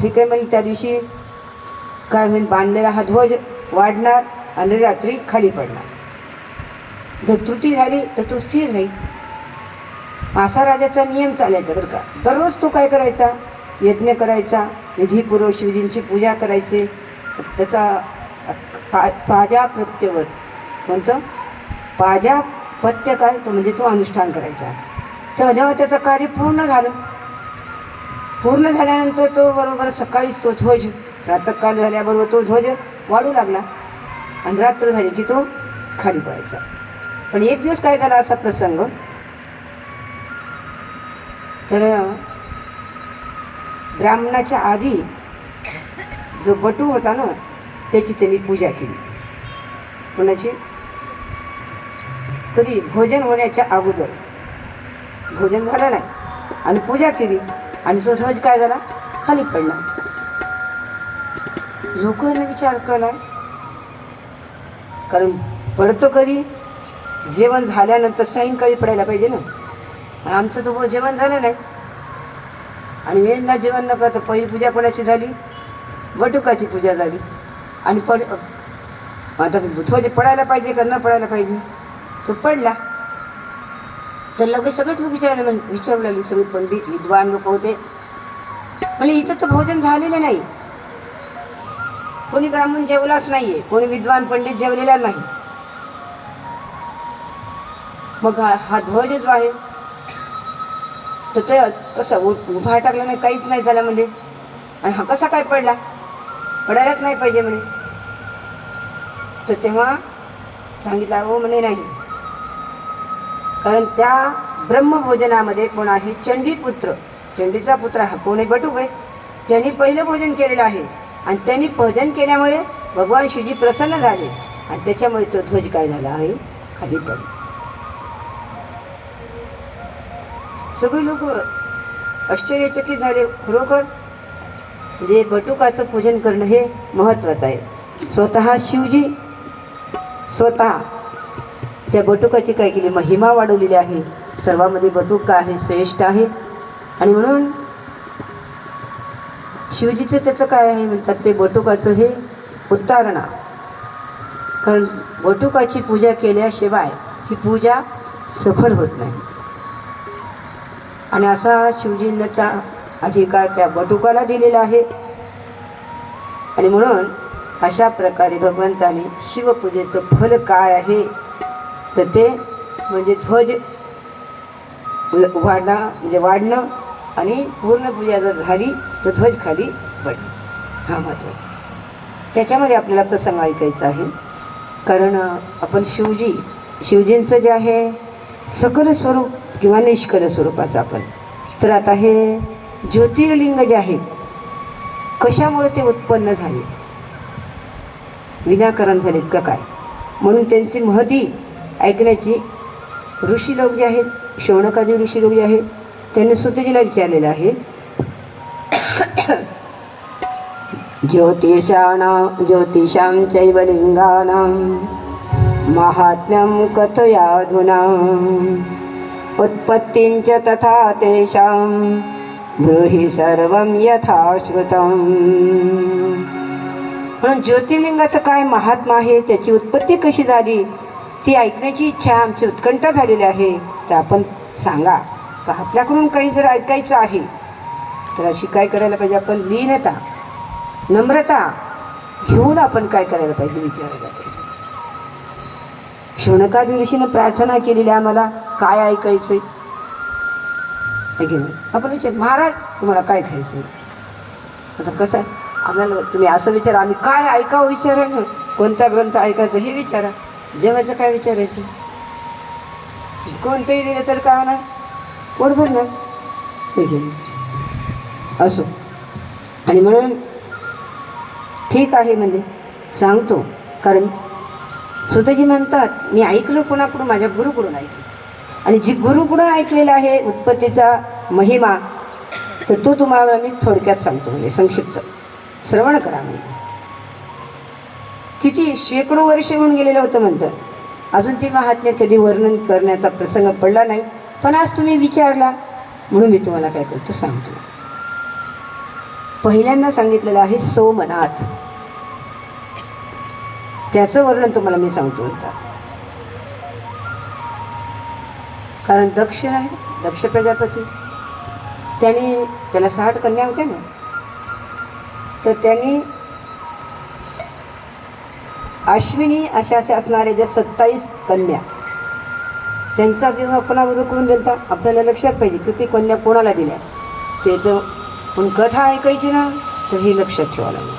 ठीक आहे म्हणजे त्या दिवशी काय होईल बांधलेला हा ध्वज वाढणार आणि रात्री खाली पडणार. जर त्रुटी झाली तर तो स्थिर राहील. असा राजाचा नियम चालायचा बरं का. दररोज तो काय करायचा? यज्ञ करायचा निधीपूर्वक शिवजींची पूजा करायची. त्याचा पा कोणतं? पाजा पत्य काय? तो म्हणजे तो अनुष्ठान करायचा. तेव्हा जेव्हा त्याचं कार्य पूर्ण झालं पूर्ण झाल्यानंतर तो बरोबर सकाळीच तो ध्वज प्रातःकाल झाल्याबरोबर तो ध्वज वाढू लागला. आणि रात्र झाली की तो खाली पडायचा. पण एक दिवस काय झाला असा प्रसंग? तर ब्राह्मणाच्या आधी जो बटू होता ना त्याची त्यांनी पूजा केली. कोणाची? कधी? भोजन होण्याच्या अगोदर. भोजन झालं नाही. आणि पूजा केली. आणि तो ध्वज काय झाला? खाली पडला. लोकांना विचार केला कारण पडतो कधी? जेवण झाल्यानंतर सायंकाळी पडायला पाहिजे ना. आमचं तो जेवण झालं नाही. आणि वेळेला जेवण न करता पहिली पूजा कोणाची झाली? वटुकाची पूजा झाली. आणि पड आता ध्वज पडायला पाहिजे का न पडायला पाहिजे? तो पडला. तर लगेच सगळेच लोक विचारले म्हण विचारू सगळे पंडित विद्वान लोक होते. म्हणजे इथं तर भोजन झालेलं नाही. कोणी ब्राह्मण जेवलाच नाहीये कोणी विद्वान पंडित जेवलेला नाही. मग हा हा ध्वज जो आहे तर ते कसं उ- उभा टाकला नाही काहीच नाही झालं म्हणजे? आणि हा कसा काय पडला? पडायलाच नाही पाहिजे म्हणे. तर तेव्हा सांगितलं हो म्हणे नाही. कारण त्या ब्रह्मभोजनामध्ये कोण आहे? चंडीपुत्र चंडीचा पुत्र हा कोण आहे? बटूक आहे. त्यांनी पहिलं भोजन केलेलं आहे. आणि त्यांनी भोजन केल्यामुळे भगवान शिवजी प्रसन्न झाले. आणि त्याच्यामुळे तो ध्वज काय झाला आहे? खाली पडला. सगळे लोक आश्चर्यचकित झाले. खरोखर म्हणजे बटुकाचं पूजन करणं हे महत्त्वाचं आहे. स्वतः शिवजी स्वतः त्या बटुकाची काय केली? महिमा वाढवलेली आहे. सर्वामध्ये बटुका आहे? श्रेष्ठ आहे. आणि म्हणून शिवजीचं त्याचं काय आहे? म्हणतात ते बटुकाचं हे उत्तारणा कारण बटुकाची पूजा केल्याशिवाय ही पूजा सफल होत नाही. आणि असा शिवजींचा अधिकार त्या बटुकाला दिलेला आहे. आणि म्हणून अशा प्रकारे भगवंताने शिवपूजेचं फल काय आहे? तर ते म्हणजे ध्वज वाढणं म्हणजे वाढणं आणि पूर्ण पूजा जर झाली तर ध्वज खाली पडणं हा महत्त्व त्याच्यामध्ये आपल्याला प्रसंग ऐकायचा आहे. कारण आपण शिवजी शिवजींचं जे आहे सकल स्वरूप किंवा निष्कल स्वरूपाचं आपण. तर आता हे ज्योतिर्लिंग जे आहे कशामुळे ते उत्पन्न झाले? विनाकारण झालेत का काय? म्हणून त्यांची महती ऐकण्याची ऋषी लोक जे आहेत शौनकादी ऋषी लोक जे आहेत त्यांनी सुतजीला विचारलेलं आहे. ज्योतिषाणां ज्योतिषां चैव लिङ्गानां माहात्म्यं कथयाधुना उत्पत्तींच च तथा तेषां गृही सर्वं यथा म्हणून ज्योतिर्लिंगाचं काय महात्मा आहे त्याची उत्पत्ती कशी झाली? ती ऐकण्याची इच्छा आमची उत्कंठा झालेली आहे. तर आपण सांगा का आपल्याकडून काही जर ऐकायचं आहे तर अशी काय करायला पाहिजे? आपण लीनता नम्रता घेऊन आपण काय करायला पाहिजे विचारायला पाहिजे? शौनकादी ऋषीनं प्रार्थना केलेली आम्हाला काय ऐकायचं आहे की आपण विचार महाराज तुम्हाला काय खायचंय आता कसं आहे? आम्हाला तुम्ही असं विचारा आम्ही काय ऐकावं विचारा ना कोणता ग्रंथ ऐकायचा हे विचारा. जेवायचं काय विचारायचं? कोणतंही दिलं तर काय होणार? पोट भरणार. हे की असो. आणि म्हणून ठीक आहे म्हणजे सांगतो. कारण सुतजी म्हणतात मी ऐकलं कोणाकडून? माझ्या गुरुकडून ऐकलं. आणि जी गुरुकडून ऐकलेला आहे उत्पत्तीचा महिमा तर तो तुम्हाला मी थोडक्यात सांगतो म्हणजे संक्षिप्त. श्रवण करा म्हणजे. किती शेकडो वर्ष होऊन गेलेलं होतं म्हणतात अजून ती महात्म्य कधी वर्णन करण्याचा प्रसंग पडला नाही. पण आज तुम्ही विचारला म्हणून मी तुम्हाला काय करतो सांगतो. पहिल्यांदा सांगितलेलं आहे सोमनाथ. त्याचं वर्णन तुम्हाला मी सांगतो होता कारण दक्ष आहे दक्ष प्रजापती. त्याने त्याला साठ कन्या होत्या ना? तर त्यांनी अश्विनी अशा असे असणारे जे सत्तावीस कन्या त्यांचा विवाह कोणाबरोबर करून देता आपल्याला लक्षात पाहिजे की ती कन्या कोणाला दिल्या? त्याचं पण कथा ऐकायची ना तर ही लक्षात ठेवावं लागेल.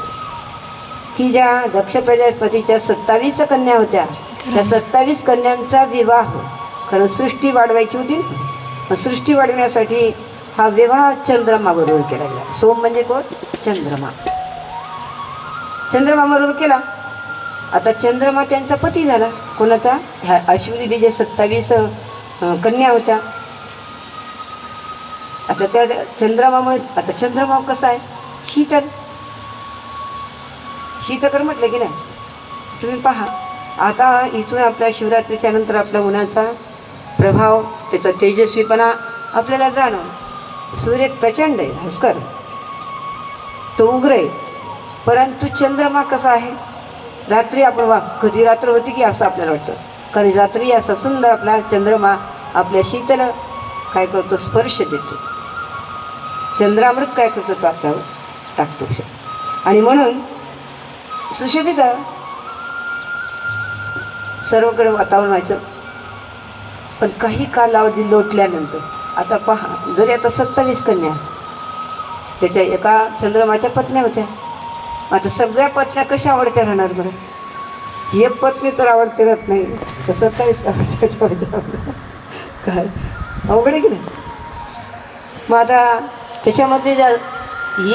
की ज्या दक्ष प्रजापतीच्या सत्तावीस कन्या होत्या त्या सत्तावीस कन्यांचा विवाह कारण सृष्टी वाढवायची होती. सृष्टी वाढवण्यासाठी हा विवाह चंद्रमाबरोबर केला गेला. सोम म्हणजे कोण? चंद्रमा. चंद्रमाबरोबर केला. आता चंद्रमा त्यांचा पती झाला. कोणाचा? ह्या अश्विनी जे सत्तावीस कन्या होत्या. आता त्या चंद्रमामुळे आता चंद्रमा कसा आहे? शीतल. शीतकर म्हटलं की नाही? तुम्ही पहा. आता इथून आपल्या शिवरात्रीच्या नंतर आपल्या उन्हाचा प्रभाव त्याचा तेजस्वीपणा आपल्याला जाणव. सूर्य प्रचंड आहे भास्कर. तो उग्र आहे. परंतु चंद्रमा कसा आहे? रात्री आपण वा कधी रात्र होती की असं आपल्याला वाटतं? कारण रात्री असा सुंदर आपला चंद्रमा आपल्या शीतल काय करतो? स्पर्श देतो. चंद्रामृत काय करतो तो आपल्यावर टाकतो. आणि म्हणून सुशोभित सर्वकडे वातावरण व्हायचं. पण काही कालावधी लोटल्यानंतर आता पहा जरी आता सत्तावीस कन्या त्याच्या एका चंद्रमाच्या पत्न्या होत्या. आता सगळ्या पत्न्या कशा आवडत्या राहणार बरं? एक पत्नी तर आवडते राहत नाही. तसं काहीच काय? अवघड आहे की नाही? मग आता त्याच्यामध्ये ज्या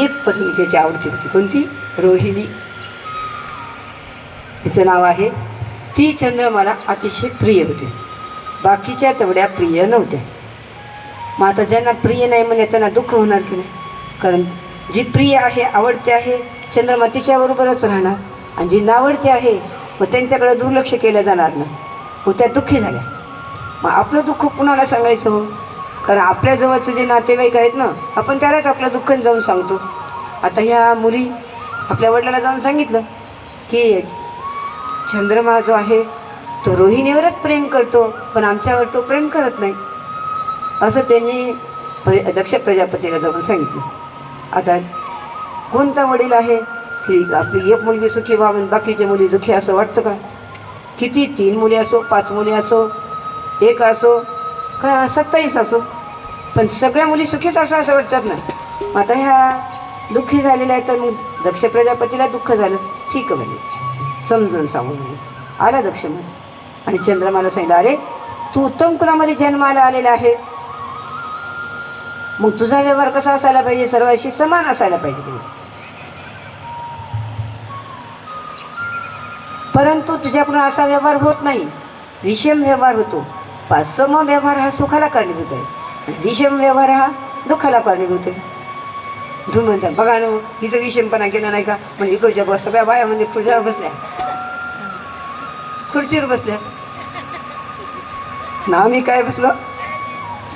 एक पत्नी त्याची आवडती होती. कोणती? रोहिणी. तिचं नाव आहे. ती चंद्रमाला अतिशय प्रिय होती. बाकीच्या तेवढ्या प्रिय नव्हत्या. मग आता ज्यांना प्रिय नाही म्हणे त्यांना दुःख होणार की नाही? कारण जी प्रिय आहे आवडते आहे चंद्रमा तिच्याबरोबरच राहणार. आणि जी नावडते आहे मग त्यांच्याकडे दुर्लक्ष केलं जाणार ना मग त्या दुःखी झाल्या. मग आपलं दुःख कुणाला सांगायचं हो? कारण आपल्या जवळचं जे नातेवाईक आहेत ना आपण त्यालाच आपलं दुःख जाऊन सांगतो. आता ह्या मुली आपल्या वडिलाला जाऊन सांगितलं की चंद्रमा जो आहे तो रोहिणीवरच प्रेम करतो पण आमच्यावर तो प्रेम करत नाही. असं त्यांनी दक्ष प्रजापतीला जाऊन सांगितलं. आता कोणता वडील आहे? की आपली एक मुलगी सुखी व्हावी आणि बाकीच्या मुली दुःखी असं वाटतं का? किती तीन मुली असो पाच मुली असो एक असो का सत्तावीस असो? पण सगळ्या मुली सुखीच असं असं वाटतात ना. आता ह्या दुःखी झालेल्या आहेत तर मग दक्ष प्रजापतीला दुःख झालं. ठीक आहे म्हणजे समजून सांगून म्हणे. आला दक्षमध्ये आणि चंद्रमाला सांगितलं अरे तू उत्तम कुलामध्ये जन्माला आलेला आहे? मग तुझा व्यवहार कसा असायला पाहिजे? सर्वांशी समान असायला पाहिजे तुम्ही परंतु तुझ्याकडून असा व्यवहार होत नाही. विषम व्यवहार होतो. सम व्यवहार हा सुखाला कारणीभूत आहे. आणि विषम व्यवहार हा दुःखाला कारणीभूत आहे. तू म्हणतात बघा ना हिचं विषमपणा केला नाही का? म्हणजे इकडच्या बस सगळ्या बाया म्हणजे खुर्च्यावर बसल्या. खुर्चीवर बसल्या. ना आम्ही काय बसलो?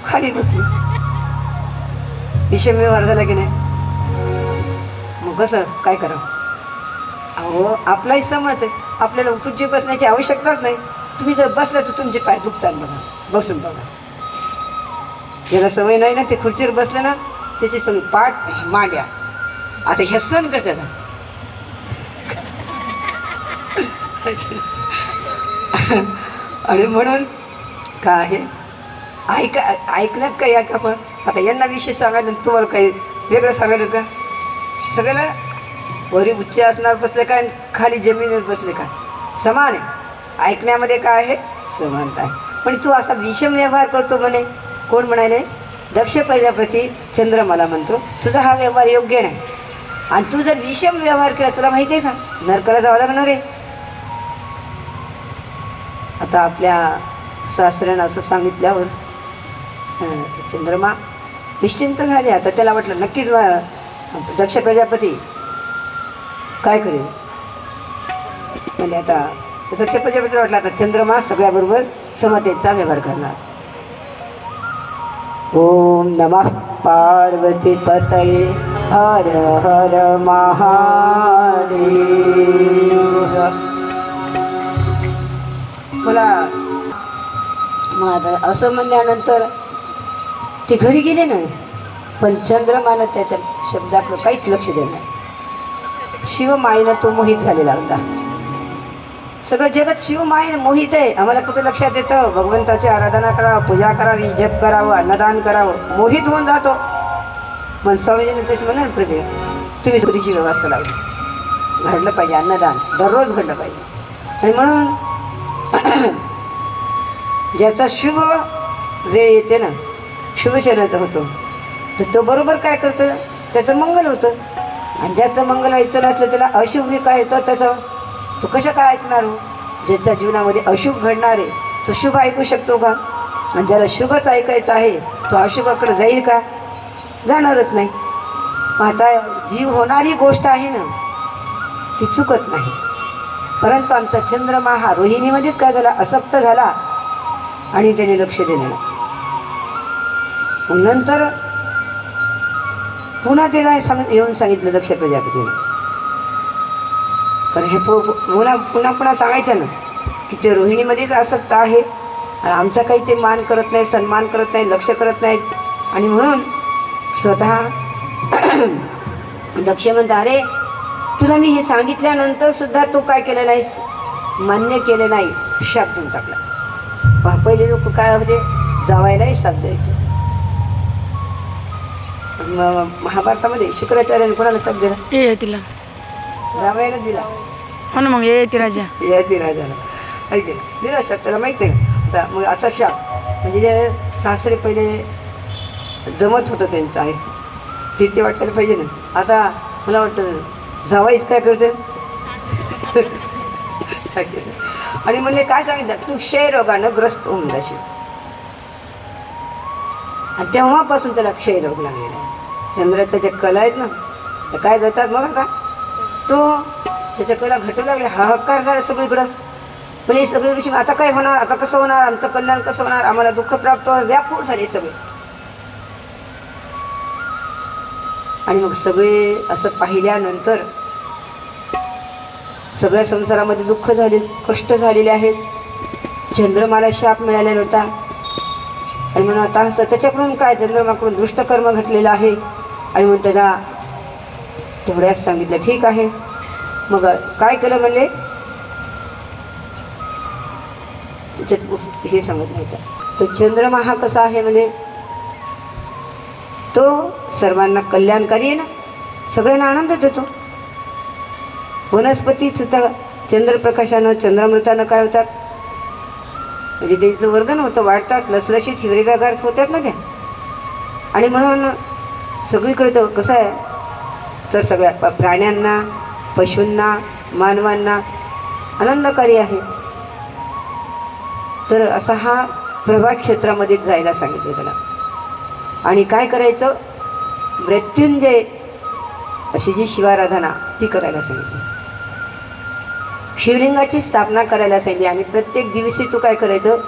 खाली बसलो. विषम व्यवहार झाला की नाही? मग कसं? काय करावं? अहो आपलाही समज आहे. आपल्याला खुर्ची बसण्याची आवश्यकताच नाही. तुम्ही जर बसला तर तुमचे पाय दुखतात बघा. बसून बघा. ज्याला सवय नाही ना ते खुर्चीवर बसले ना त्याची सवय पाठ मांड्या. आता ह्या सण करते ना. आणि म्हणून काय आहे? ऐका ऐकण्यात काय या का पण आता यांना विषय सांगायला तुम्हाला काही वेगळं सांगायला का? सगळ्याला वरी उच्च असणार बसले काय खाली जमिनीवर बसले काय? समान आहे. ऐकण्यामध्ये काय आहे? समानता आहे. पण तू असा विषम व्यवहार करतो म्हणे. कोण म्हणाले? दक्ष प्रजापती चंद्रमाला म्हणतो तुझा हा व्यवहार योग्य नाही. आणि तू जर विषम व्यवहार केला तुला माहिती आहे का? नरकाला जावं लागणार आहे. आता आपल्या सासऱ्यानं असं सांगितल्यावर चंद्रमा निश्चिंत झाले आता. त्याला वाटलं नक्कीच दक्ष प्रजापती काय करेल? म्हणजे आता दक्ष प्रजापती वाटलं आता चंद्रमा सगळ्याबरोबर समतेचा व्यवहार करणार. ओम नमः पार्वती पतये. हर हर महादेव. मला मग असं म्हणल्यानंतर ते घरी गेले ना पण चंद्रमानं त्याच्या शब्दाकडं काहीच लक्ष दिलं नाही. शिवमायेनं तो मोहित झालेला होता. सगळं जगत शिवमायेनं मोहित आहे. आम्हाला कुठे लक्षात येतं? भगवंताची आराधना करावं पूजा करावी जप करावं अन्नदान करावं. मोहित होऊन जातो. पण स्वामीजीने तेच म्हणाल प्रदेश तुम्ही सुरीची व्यवस्था लावली. घडलं पाहिजे अन्नदान. दररोज घडलं पाहिजे. आणि म्हणून ज्याचा शुभ वेळ येते ना शुभशनाचा होतो. तर तो बरोबर काय करतो? त्याचं मंगल होतं. आणि ज्याचं मंगल व्हायचं नसलं त्याला अशुभ काय येतं? त्याचं तो कसं काय ऐकणार हो? ज्याच्या जीवनामध्ये अशुभ घडणार आहे तो शुभ ऐकू शकतो का? आणि ज्याला शुभच ऐकायचं आहे तो अशुभाकडे जाईल का? जाणारच नाही. आता जीव होणारी गोष्ट आहे ना ती चुकत नाही. परंतु आमचा चंद्रमा हा रोहिणीमध्येच काय झाला? असक्त झाला. आणि त्याने लक्ष दिलं नंतर पुन्हा त्याला सांग येऊन सांगितलं दक्ष प्रजापतीने कारण हे पु- पुन्हा पुन्हा पुन्हा सांगायचं ना की ते रोहिणीमध्येच आसक्त आहे. आणि आमचा काही ते मान करत नाही सन्मान करत नाही लक्ष करत नाहीत आणि म्हणून स्वतः दक्ष म्हणता अरे तुला मी हे सांगितल्यानंतर सुद्धा तू काय केलं नाहीस? मान्य केलं नाही. शाप देऊन टाकला. पहिले लोक काय होते? जावायलाही साथ द्यायचे. म- महाभारतामध्ये शुक्राचार्याने कोणाला साथ दिला? ये तिला. जावायला दिला. हो ना मग ये ती राजा. यती राजाला. ऐक दिला शाप त्याला माहीत नाही आता मग असा शाप म्हणजे जे सासरे पहिले जमत होतं त्यांचं आहे. ते ते वाटायला पाहिजे ना. आता मला वाटतं जावाईच काय करते? आणि म्हणले काय सांगितलं? तू क्षयरोगानं ग्रस्त होऊन जाशील. आणि तेव्हापासून त्याला क्षयरोग लागलेला आहे. चंद्राच्या ज्या कला आहेत ना त्या काय जातात बघा का? तो त्याच्या कला घटू लागले हाहाकार झाला सगळीकडं. म्हणजे सगळे ऋषी आता काय होणार? आता कसं होणार? आमचं कल्याण कसं होणार? आम्हाला दुःख प्राप्त होणार? व्यापूळ झाले सगळे. आणि मग सगळे असं पाहिल्यानंतर सगळ्या संसारामध्ये दुःख झाले कष्ट झालेले आहेत. चंद्रमाला शाप मिळालेला होता. आणि म्हणून आता असं त्याच्याकडून काय चंद्रमाकडून दुष्ट कर्म घटलेलं आहे? आणि म्हणून त्याला तेवढ्याच सांगितलं ठीक आहे. मग काय केलं म्हणले? हे सांगत नाही तो चंद्रमा हा कसा आहे म्हणजे तो सर्वांना कल्याणकारी आहे ना? सगळ्यांना आनंद देतो. वनस्पती सुद्धा चंद्रप्रकाशानं चंद्रामृतानं काय होतात? म्हणजे त्यांचं वर्धन होतं वाढतात लसलशीत हिरवेगार होतात ना त्या आणि म्हणून सगळीकडे तर कसं आहे तर सगळ्या प्राण्यांना पशूंना मानवांना आनंदकारी आहे. तर असा हा प्रभात क्षेत्रामध्ये जायला सांगितलं त्याला. आणि काय करायचं? मृत्युंजय अशी जी शिवाराधना ती करायला सांगितली. शिवलिंगाची स्थापना करायला सांगली आणि प्रत्येक दिवशी तू काय करायचं?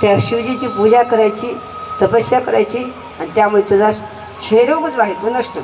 त्या शिवजीची पूजा करायची तपस्या करायची आणि त्यामुळे तुझा क्षयरोगच आहे तो नष्ट.